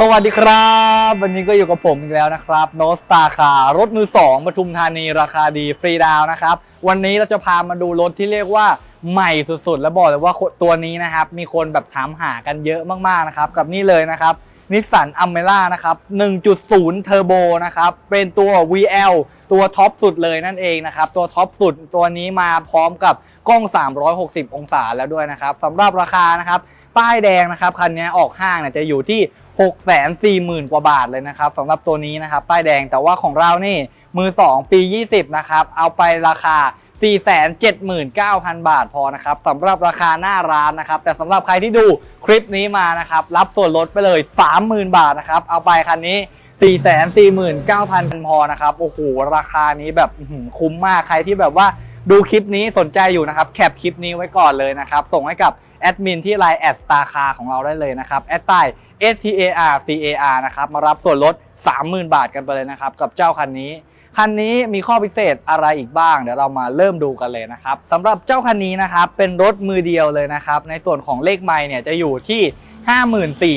สวัสดีครับ วันนี้ก็อยู่กับผมอีกแล้วนะครับโนสตาคารถมือ 2ปทุมธานีราคาดีฟรีดาวนะครับ วันนี้เราจะพามาดูรถที่เรียกว่าใหม่สุดๆ แล้วบอกเลยว่าตัวนี้นะครับ มีคนแบบถามหากันเยอะมากๆนะครับ กับนี่เลยนะครับนิสสันอัมเมล่านะครับ 1.0 เทอร์โบนะครับ เป็นตัว VL ตัวท็อปสุดเลยนั่นเองนะครับ ตัวท็อปสุดตัวนี้มาพร้อมกับกล้อง 360 องศาแล้วด้วยนะครับสำหรับราคานะครับ ป้ายแดงนะครับ คันนี้ออกห้างเนี่ยจะอยู่ที่ 6 4 0 0 0 0 กว่าบาทเลยนะครับสำหรับตัวนี้นะครับป้ายแดงแต่ว่าของเรานี่มือ 2 ปี 20 นะครับ เอาไปราคา 479,000 บาทพอนะครับสำหรับราคาหน้าร้านนะครับ แต่สำหรับใครที่ดูคลิปนี้มานะครับ รับส่วนลดไปเลย 30,000 บาทนะครับ เอาไปคันนี้ 449,000 พอนะครับ โอ้โห ราคานี้แบบคุ้มมากใครที่แบบว่าดูคลิปนี้สนใจอยู่นะครับแคปคลิปนี้ไว้ก่อนเลยนะครับ ส่งให้กับแอดมินที่ไลน์แอดตาคาของเราได้เลยนะครับแอดไซ S T A R C A R นะครับมารับส่วนลด 30,000 บาทกันไปเลยนะครับ กับเจ้าคันนี้ คันนี้มีข้อพิเศษอะไรอีกบ้าง เดี๋ยวเรามาเริ่มดูกันเลยนะครับสำหรับเจ้าคันนี้นะครับเป็นรถมือเดียวเลยนะครับ ในส่วนของเลขไมล์เนี่ยจะอยู่ที่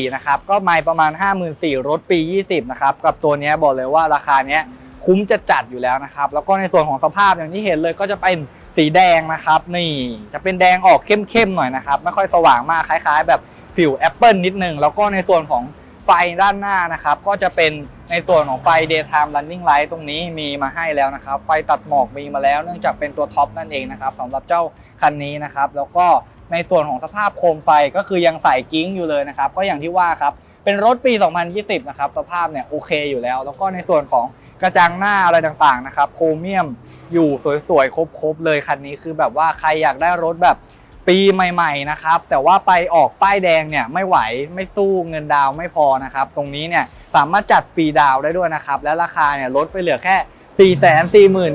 54,000นะครับก็ไมล์ประมาณ 54,000รถปี 20นะครับกับตัวนี้บอกเลยว่าราคาเนี้ยคุ้มจะจัดอยู่แล้วนะครับ แล้วก็ในส่วนของสภาพอย่างที่เห็นเลยก็จะเป็นสีแดงนะครับ นี่จะเป็นแดงออกเข้มๆหน่อยนะครับ ไม่ค่อยสว่างมากคล้าย ๆ แบบ ผิวแอปเปิลนิดนึง แล้วก็ในส่วนของไฟด้านหน้านะครับ ก็จะเป็นในส่วนของไฟ daytime running light ตรงนี้มีมาให้แล้วนะครับ ไฟตัดหมอกมีมาแล้วเนื่องจากเป็นตัวท็อปนั่นเองนะครับสำหรับเจ้าคันนี้นะครับ แล้วก็ในส่วนของสภาพโคมไฟก็คือยังใส่กิ้งอยู่เลยนะครับ ก็อย่างที่ว่าครับเป็นรถปี 2020 นะครับ สภาพเนี่ยโอเคอยู่แล้ว แล้วก็ในส่วนของกระจังหน้าอะไรต่างๆนะครับ โครเมียมอยู่สวยๆ ครบๆ เลยคันนี้คือแบบว่าใครอยากได้รถแบบ ปีใหม่ๆนะครับแต่ว่าไปออกป้ายแดงเนี่ยไม่ไหวไม่สู้เงินดาวไม่พอนะครับตรงนี้เนี่ยสามารถจัดฟรีดาวได้ด้วยนะครับและราคาเนี่ยลดไปเหลือแค่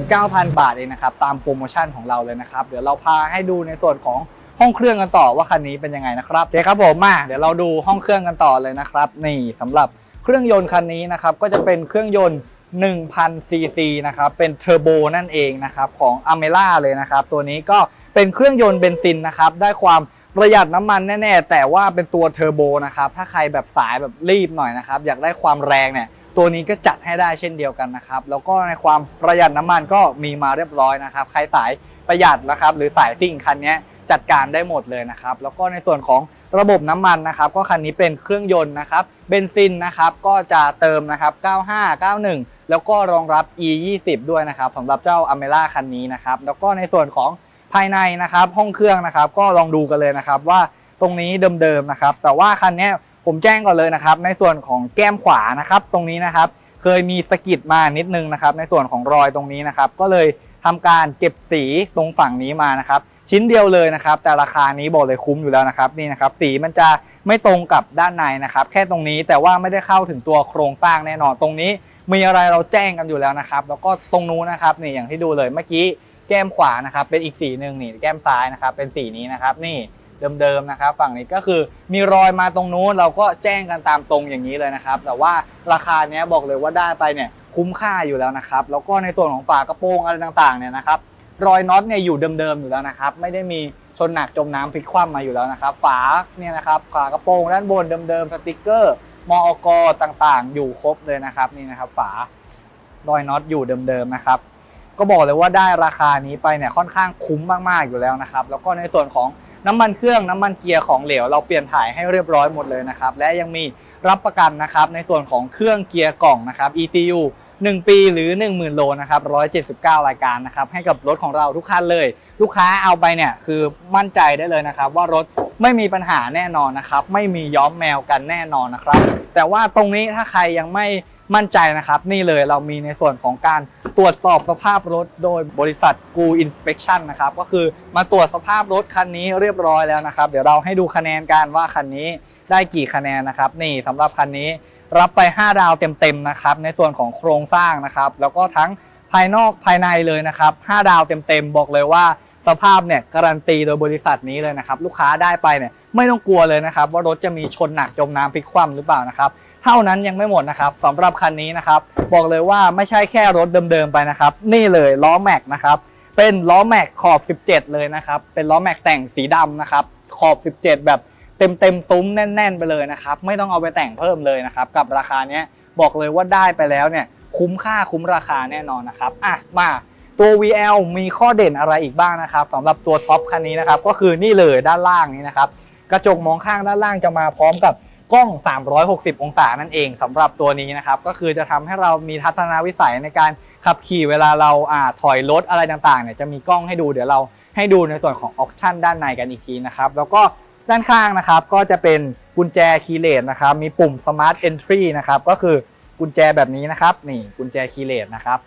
449,000 บาทเองนะครับตามโปรโมชั่นของเราเลยนะครับเดี๋ยวเราพาให้ดูในส่วนของห้องเครื่องกันต่อว่าคันนี้เป็นยังไงนะครับโอเคครับผมมาเดี๋ยวเราดูห้องเครื่องกันต่อเลยนะครับ นี่สำหรับเครื่องยนต์คันนี้นะครับก็จะเป็นเครื่องยนต์1,000ซีซีนะครับเป็นเทอร์โบนั่นเองนะครับของอเมล่าเลยนะครับตัวนี้ก็ เป็นเครื่องยนต์เบนซินนะครับ ได้ความประหยัดน้ำมันแน่ ๆ แต่ว่าเป็นตัวเทอร์โบนะครับ ถ้าใครแบบสายแบบรีบหน่อยนะครับ อยากได้ความแรงเนี่ย ตัวนี้ก็จัดให้ได้เช่นเดียวกันนะครับ แล้วก็ในความประหยัดน้ำมันก็มีมาเรียบร้อยนะครับ ใครสายประหยัดนะครับ หรือสายซิ่งคันนี้จัดการได้หมดเลยนะครับ แล้วก็ในส่วนของระบบน้ำมันนะครับ ก็คันนี้เป็นเครื่องยนต์นะครับ เบนซินนะครับ ก็จะเติมนะครับ 95 91 แล้วก็รองรับ e 2 0ด้วยนะครับสำหรับเจ้าอเมร่าคันนี้นะครับ แล้วก็ในส่วนของ ภายในนะครับห้องเครื่องนะครับ ก็ลองดูกันเลยนะครับว่าตรงนี้เดิมๆนะครับ แต่ว่าคันนี้ผมแจ้งก่อนเลยนะครับ ในส่วนของแก้มขวานะครับ ตรงนี้นะครับเคยมีสกิดมานิดนึงนะครับ ในส่วนของรอยตรงนี้นะครับ ก็เลยทำการเก็บสีตรงฝั่งนี้มานะครับ ชิ้นเดียวเลยนะครับ แต่ราคานี้บอกเลยคุ้มอยู่แล้วนะครับนี่นะครับ สีมันจะไม่ตรงกับด้านในนะครับ แค่ตรงนี้แต่ว่าไม่ได้เข้าถึงตัวโครงสร้างแน่นอนตรงนี้มีอะไรเราแจ้งกันอยู่แล้วนะครับ แล้วก็ตรงนู้นนะครับนี่อย่างที่ดูเลยเมื่อกี้ แก้มขวานะครับเป็นอีกสีหนึ่งนี่แก้มซ้ายนะครับเป็นสีนี้นะครับนี่เดิมๆนะครับฝั่งนี้ก็คือมีรอยมาตรงนู้นเราก็แจ้งกันตามตรงอย่างนี้เลยนะครับ แต่ว่าราคาเนี้ยบอกเลยว่าได้ไปเนี่ยคุ้มค่าอยู่แล้วนะครับ แล้วก็ในส่วนของฝากระโปรงอะไรต่างๆเนี่ยนะครับรอยน็อตเนี่ยอยู่เดิมๆอยู่แล้วนะครับ ไม่ได้มีชนหนักจมน้ำพลิกคว่ำมาอยู่แล้วนะครับ ฝาเนี่ยนะครับฝากระโปรงด้านบนเดิมๆสติกเกอร์มอกต่างๆ อยู่ครบเลยนะครับนี่นะครับ ฝารอยน็อตอยู่เดิมๆนะครับ ก็บอกเลยว่าได้ราคานี้ไปเนี่ยค่อนข้างคุ้มมากๆอยู่แล้วนะครับ แล้วก็ในส่วนของน้ำมันเครื่องน้ำมันเกียร์ของเหลวเราเปลี่ยนถ่ายให้เรียบร้อยหมดเลยนะครับ และยังมีรับประกันนะครับในส่วนของเครื่องเกียร์กล่องนะครับ ECU 1 ปีหรือ 10,000 โลนะครับ179 รายการนะครับให้กับรถของเราทุกคันเลย ลูกค้าเอาไปเนี่ยคือมั่นใจได้เลยนะครับ ว่ารถไม่มีปัญหาแน่นอนนะครับ ไม่มีย้อมแมวกันแน่นอนนะครับ แต่ว่าตรงนี้ถ้าใครยังไม่ มั่นใจนะครับ นี่เลยเรามีในส่วนของการตรวจสอบสภาพรถโดยบริษัทกูอินสเป t ชันนะครับ ก็คือมาตรวจสภาพรถคันนี้เรียบร้อยแล้วนะครับ เดี๋ยวเราให้ดูคะแนนกันว่าคันนี้ได้กี่คะแนนนะครับ นี่สำหรับคันนี้รับไป 5 ดาวเต็มๆนะครับในส่วนของโครงสร้างนะครับ แล้วก็ทั้งภายนอกภายในเลยนะครับ 5 ดาวเต็มๆบอกเลยว่าสภาพเนี่ยการันตีโดยบริษัทนี้เลยนะครับ ลูกค้าได้ไปเนี่ยไม่ต้องกลัวเลยนะครับ ว่ารถจะมีชนหนักจมน้ำพลิกคว่ำหรือเปล่านะครับ เท่านั้นยังไม่หมดนะครับสำหรับคันนี้นะครับบอกเลยว่าไม่ใช่แค่รถเดิมๆไปนะครับ นี่เลยล้อแม็กนะครับเป็นล้อแม็กขอบ 17 เลยนะครับ เป็นล้อแม็กแต่งสีดำนะครับ ขอบ 17 แบบเต็มเต็มๆตุ้มแน่น ๆ ไปเลยนะครับ ไม่ต้องเอาไปแต่งเพิ่มเลยนะครับ กับราคาเนี้ยบอกเลยว่าได้ไปแล้วเนี่ย คุ้มค่าคุ้มราคาแน่นอนนะครับอะมาตัว VL มีข้อเด่นอะไรอีกบ้างนะครับสำหรับตัวท็อปคันนี้นะครับ ก็คือนี่เลยด้านล่างนี้นะครับ กระจกมองข้างด้านล่างจะมาพร้อมกับ กล้อง 360 องศานั่นเองสำหรับตัวนี้นะครับ ก็คือจะทำให้เรามีทัศนวิสัยในการขับขี่เวลาเราอ่าถอยรถอะไรต่างๆเนี่ยจะมีกล้องให้ดูเดี๋ยวเราให้ดูในส่วนของออปชันด้านในกันอีกทีนะครับ แล้วก็ด้านข้างนะครับก็จะเป็นกุญแจคีย์เลสนะครับ มีปุ่ม Smart Entry นะครับ ก็คือกุญแจแบบนี้นะครับ นี่กุญแจคีย์เลสนะครับ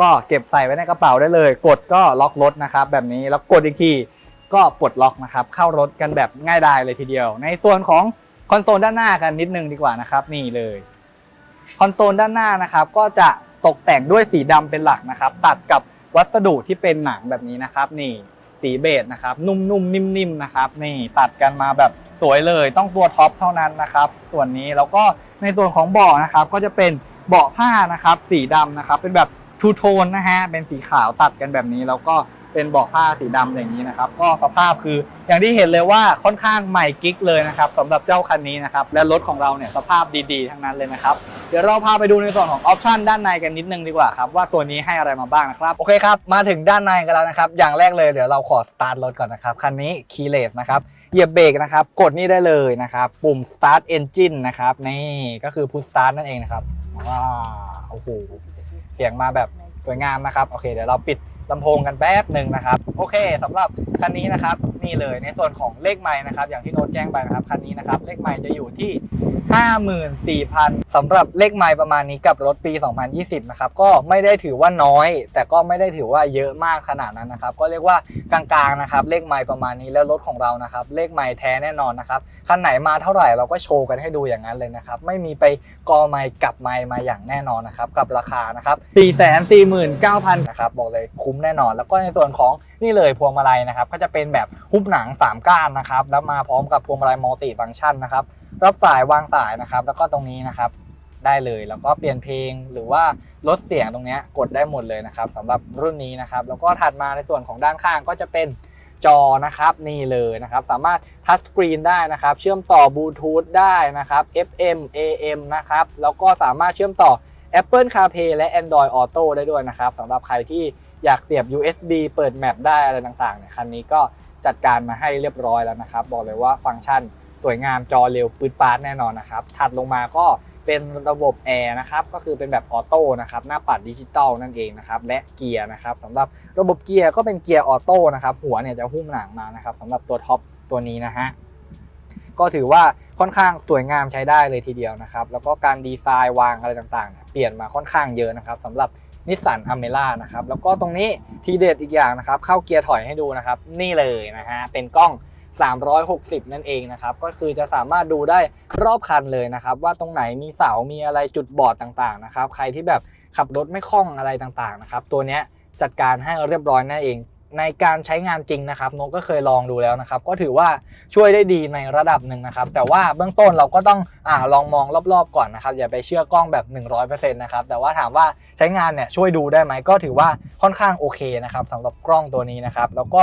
ก็เก็บใส่ไว้ในกระเป๋าได้เลย กดก็ล็อกรถนะครับ แบบนี้แล้วกดอีกทีก็ปลดล็อกนะครับ เข้ารถกันแบบง่ายดายเลยทีเดียว ในส่วนของ คอนโซลด้านหน้ากันนิดนึงดีกว่านะครับ นี่เลยคอนโซลด้านหน้านะครับก็จะตกแต่งด้วยสีดำเป็นหลักนะครับ ตัดกับวัสดุที่เป็นหนังแบบนี้นะครับ นี่สีเบจนะครับ นุ่มๆนิ่มๆนะครับ นี่ตัดกันมาแบบสวยเลย ต้องตัวท็อปเท่านั้นนะครับ ส่วนนี้แล้วก็ในส่วนของเบาะนะครับ ก็จะเป็นเบาะผ้านะครับ สีดำนะครับ เป็นแบบทูโทนนะฮะเป็นสีขาวตัดกันแบบนี้แล้วก็ เป็นเบาะผ้าสีดำอย่างนี้นะครับ ก็สภาพคืออย่างที่เห็นเลยว่าค่อนข้างใหม่กิ๊กเลยนะครับสำหรับเจ้าคันนี้นะครับ และรถของเราเนี่ยสภาพดีๆ ทั้งนั้นเลยนะครับ เดี๋ยวเราพาไปดูในส่วนของออปชันด้านในกันนิดนึงดีกว่าครับว่าตัวนี้ให้อะไรมาบ้างนะครับ โอเคครับ มาถึงด้านในกันแล้วนะครับ อย่างแรกเลยเดี๋ยวเราขอสตาร์ทรถก่อนนะครับ คันนี้คีเลสนะครับเหยียบเบรกนะครับ กดนี่ได้เลยนะครับ ปุ่ม start engine นะครับนี่ก็คือ push start นั่นเองนะครับว้าวโอ้โหเสียงมาแบบสวยงามนะครับ โอเค เดี๋ยวเราปิด ลำโพงกันแป๊บหนึ่งนะครับโอเคสำหรับคันนี้นะครับนี่เลยในส่วนของเลขไม้นะครับอย่างที่โน้ตแจ้งไปนะครับคันนี้นะครับเลขไม้จะอยู่ที่ 54,000สำหรับเลขไม้ประมาณนี้กับรถปี 2020 นะครับก็ไม่ได้ถือว่าน้อย แต่ก็ไม่ได้ถือว่าเยอะมากขนาดนั้นนะครับก็เรียกว่ากลางๆนะครับเลขไม้ประมาณนี้แล้วรถของเรานะครับเลขไม้แท้แน่นอนนะครับคันไหนมาเท่าไหร่เราก็โชว์กันให้ดูอย่างนั้นเลยนะครับไม่มีไปกอไม้กลับไม้มาอย่างแน่นอนนะครับกับราคานะครับ449,000นะครับบอกเลยคุ้มแน่นอน แล้วก็ในส่วนของนี่เลยพวงมาลัยนะครับ ก็จะเป็นแบบหุ้มหนัง 3 ก้านนะครับ แล้วมาพร้อมกับพวงมาลัยมัลติฟังก์ชันนะครับ รับสายวางสายนะครับ แล้วก็ตรงนี้นะครับได้เลย แล้วก็เปลี่ยนเพลงหรือว่าลดเสียงตรงเนี้ยกดได้หมดเลยนะครับสำหรับรุ่นนี้นะครับ แล้วก็ถัดมาในส่วนของด้านข้างก็จะเป็นจอนะครับนี่เลยนะครับ สามารถทัชสกรีนได้นะครับ เชื่อมต่อบลูทูธได้นะครับ FM AM นะครับ แล้วก็สามารถเชื่อมต่อ Apple CarPlay และ Android Auto ได้ด้วยนะครับสำหรับใครที่ อยากเสียบ USB เปิดแมปได้อะไรต่างๆเนี่ยคันนี้ก็จัดการมาให้เรียบร้อยแล้วนะครับ บอกเลยว่าฟังก์ชันสวยงามจอเร็วปืดปาดแน่นอนนะครับ ถัดลงมาก็เป็นระบบแอร์นะครับ ก็คือเป็นแบบออโต้นะครับ หน้าปัดดิจิตอลนั่นเองนะครับ และเกียร์นะครับสำหรับระบบเกียร์ก็เป็นเกียร์ออโต้นะครับ หัวเนี่ยจะหุ้มหนังมานะครับสำหรับตัวท็อปตัวนี้นะฮะ ก็ถือว่าค่อนข้างสวยงามใช้ได้เลยทีเดียวนะครับ แล้วก็การดีไซน์วางอะไรต่างๆเนี่ยเปลี่ยนมาค่อนข้างเยอะนะครับสำหรับ นิสสันอเมร่านะครับแล้วก็ตรงนี้ทีเด็ดอีกอย่างนะครับเข้าเกียร์ถอยให้ดูนะครับ นี่เลยนะฮะเป็นกล้อง 360 นั่นเองนะครับก็คือจะสามารถดูได้รอบคันเลยนะครับว่าตรงไหนมีเสา มีอะไรจุดบอดต่างๆนะครับใครที่แบบขับรถไม่คล่องอะไรต่างๆนะครับตัวเนี้ยจัดการให้เรียบร้อยนั่นเอง ในการใช้งานจริงนะครับนกก็เคยลองดูแล้วนะครับ ก็ถือว่าช่วยได้ดีในระดับหนึ่งนะครับ แต่ว่าเบื้องต้นเราก็ต้องอลองมองรอบๆก่อนนะครับ อย่าไปเชื่อกล้องแบบ 100%นะครับแต่ว่าถามว่าใช้งานเนี่ยช่วยดูได้ไหมก็ถือว่าค่อนข้างโอเคนะครับสำหรับกล้องตัวนี้นะครับ แล้วก็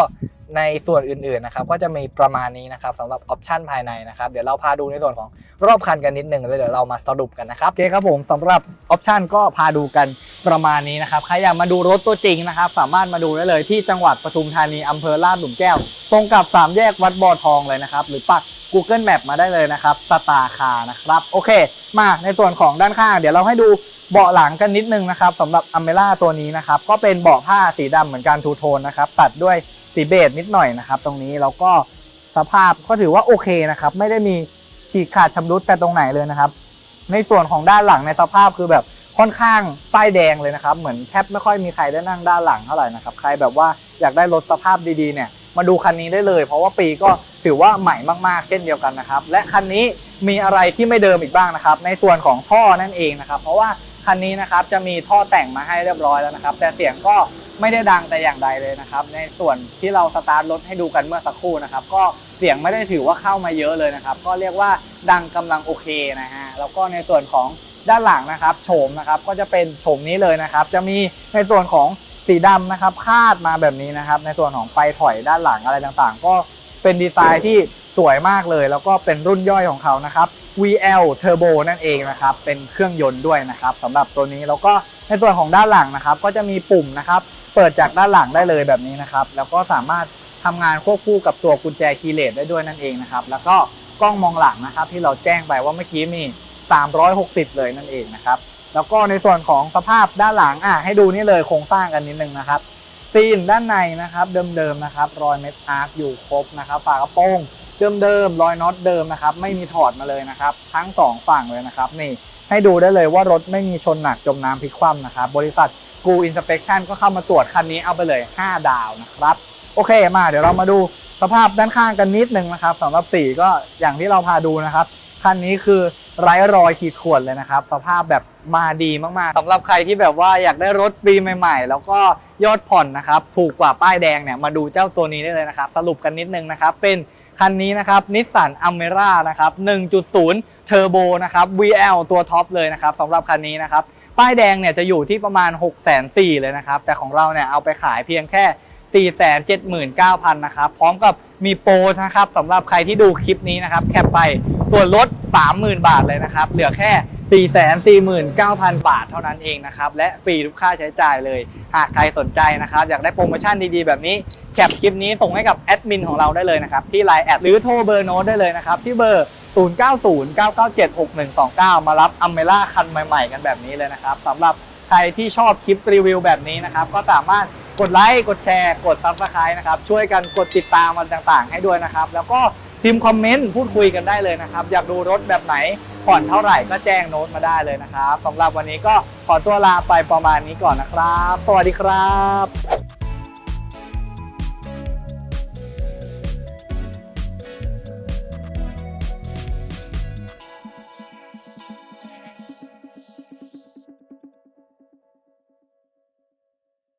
ในส่วนอื่นๆนะครับก็จะมีประมาณนี้นะครับสำหรับออปชันภายในนะครับเดี๋ยวเราพาดูในส่วนของรอบคันกันนิดนึงแล้วเดี๋ยวเรามาสรุปกันนะครับโอเคครับผมสำหรับออปชันก็พาดูกันประมาณนี้นะครับใครอยากมาดูรถตัวจริงนะครับ สามารถมาดูได้เลยที่จังหวัดปทุมธานีอำเภอลาดหลุมแก้ว ตรงกับสามแยกวัดบ่อทองเลยนะครับหรือปัก Google Map มาได้เลยนะครับสตาร์คาร์นะครับ โอเค มาในส่วนของด้านข้าง เดี๋ยวเราให้ดูเบาะหลังกันนิดนึงนะครับสำหรับอเมร่าตัวนี้นะครับ ก็เป็นเบาะผ้าสีดำเหมือนกันทูโทนนะครับ ตัดด้วยสีเบจนิดหน่อยนะครับ ตรงนี้แล้วก็สภาพก็ถือว่าโอเคนะครับ ไม่ได้มีฉีกขาดชำรุดแต่ตรงไหนเลยนะครับ ในส่วนของด้านหลังในสภาพคือแบบค่อนข้างป้ายแดงเลยนะครับ เหมือนแทบไม่ค่อยมีใครได้นั่งด้านหลังเท่าไหร่นะครับ ใครแบบว่าอยากได้รถสภาพดีๆเนี่ย มาดูคันนี้ได้เลย เพราะว่าปีก็ ถือว่าใหม่มากๆ เช่นเดียวกันนะครับ และคันนี้มีอะไรที่ไม่เดิมอีกบ้างนะครับ ในส่วนของท่อนั่นเองนะครับ เพราะว่าคันนี้นะครับจะมีท่อแต่งมาให้เรียบร้อยแล้วนะครับ แต่เสียงก็ไม่ได้ดังแต่อย่างใดเลยนะครับ ในส่วนที่เราสตาร์ทรถให้ดูกันเมื่อสักครู่นะครับ ก็เสียงไม่ได้ถือว่าเข้ามาเยอะเลยนะครับ ก็เรียกว่าดังกำลังโอเคนะฮะแล้วก็ในส่วนของด้านหลังนะครับโฉมนะครับก็จะเป็นโฉมนี้เลยนะครับ จะมีในส่วนของสีดำนะครับคาดมาแบบนี้นะครับ ในส่วนของไฟถอยด้านหลังอะไรต่างๆ ก็ เป็นดีไซน์ที่สวยมากเลย แล้วก็เป็นรุ่นย่อยของเขานะครับ VL Turbo นั่นเองนะครับ เป็นเครื่องยนต์ด้วยนะครับสำหรับตัวนี้แล้วก็ในส่วนของด้านหลังนะครับ ก็จะมีปุ่มนะครับ เปิดจากด้านหลังได้เลยแบบนี้นะครับ แล้วก็สามารถทำงานควบคู่กับตัวกุญแจคีย์เลสได้ด้วยนั่นเองนะครับ แล้วก็กล้องมองหลังนะครับ ที่เราแจ้งไปว่าเมื่อกี้มี 360 เลยนั่นเองนะครับ แล้วก็ในส่วนของสภาพด้านหลังอะให้ดูนี่เลยโครงสร้างกันนิดนึงนะครับ ซีนด้านในนะครับเดิมๆนะครับรอยเม็ดอาร์คอยู่ครบนะครับฝากระโปรงเดิมๆรอยน็อตเดิมนะครับไม่มีถอดมาเลยนะครับทั้งสองฝั่งเลยนะครับนี่ให้ดูได้เลยว่ารถไม่มีชนหนักจมน้ำพลิกคว่ำนะครับบริษัทกูอินสเป t ชันก็เข้ามาตรวจคันนี้เอาไปเลย 5 ดาวนะครับโอเคมาเดี๋ยวเรามาดูสภาพด้านข้างกันนิดนึงนะครับสำหรับสีก็อย่างที่เราพาดูนะครับคันนี้คือไร้รอยขีดข่วนเลยนะครับ สภาพแบบมาดีมากๆสำหรับใครที่แบบว่าอยากได้รถปีใหม่ ๆ แล้วก็ ยอดผ่อนนะครับถูกกว่าป้ายแดงเนี่ยมาดูเจ้าตัวนี้ได้เลยนะครับ สรุปกันนิดนึงนะครับเป็นคันนี้นะครับนิสสันอเมร่านะครับ 1.0 เทอร์โบนะครับ VL ตัวท็อปเลยนะครับสำหรับคันนี้นะครับ ป้ายแดงเนี่ยจะอยู่ที่ประมาณ 6 4 0 0 0เลยนะครับ แต่ของเราเนี่ยเอาไปขายเพียงแค่ 479,000นะครับ พร้อมกับมีโปรนะครับสำหรับใครที่ดูคลิปนี้นะครับ แคปไปส่วนลด 30,000 บาทเลยนะครับ เหลือแค่ 449,000 บาทเท่านั้นเองนะครับ และฟรีทุกค่าใช้จ่ายเลย หากใครสนใจนะครับ อยากได้โปรโมชั่นดีๆ แบบนี้ แคปคลิปนี้ส่งให้กับแอดมินของเราได้เลยนะครับ ที่ Line แอดหรือโทรเบอร์โน้ตได้เลยนะครับ ที่เบอร์ 0909976129 มารับอเมร่าคันใหม่ ๆ กันแบบนี้เลยนะครับสำหรับใครที่ชอบคลิปรีวิวแบบนี้นะครับ ก็สามารถกดไลค์กดแชร์ กดซับสไครต์นะครับ ช่วยกันกดติดตามมันต่างๆ ให้ด้วยนะครับ แล้วก็พิมพ์คอมเมนต์พูดคุยกันได้เลยนะครับ อยากดูรถแบบไหน ผ่อนเท่าไหร่ก็แจ้งโน้ตมาได้เลยนะครับสำหรับวันนี้ก็ขอตัวลาไปประมาณนี้ก่อนนะครับ สวัสดีครับ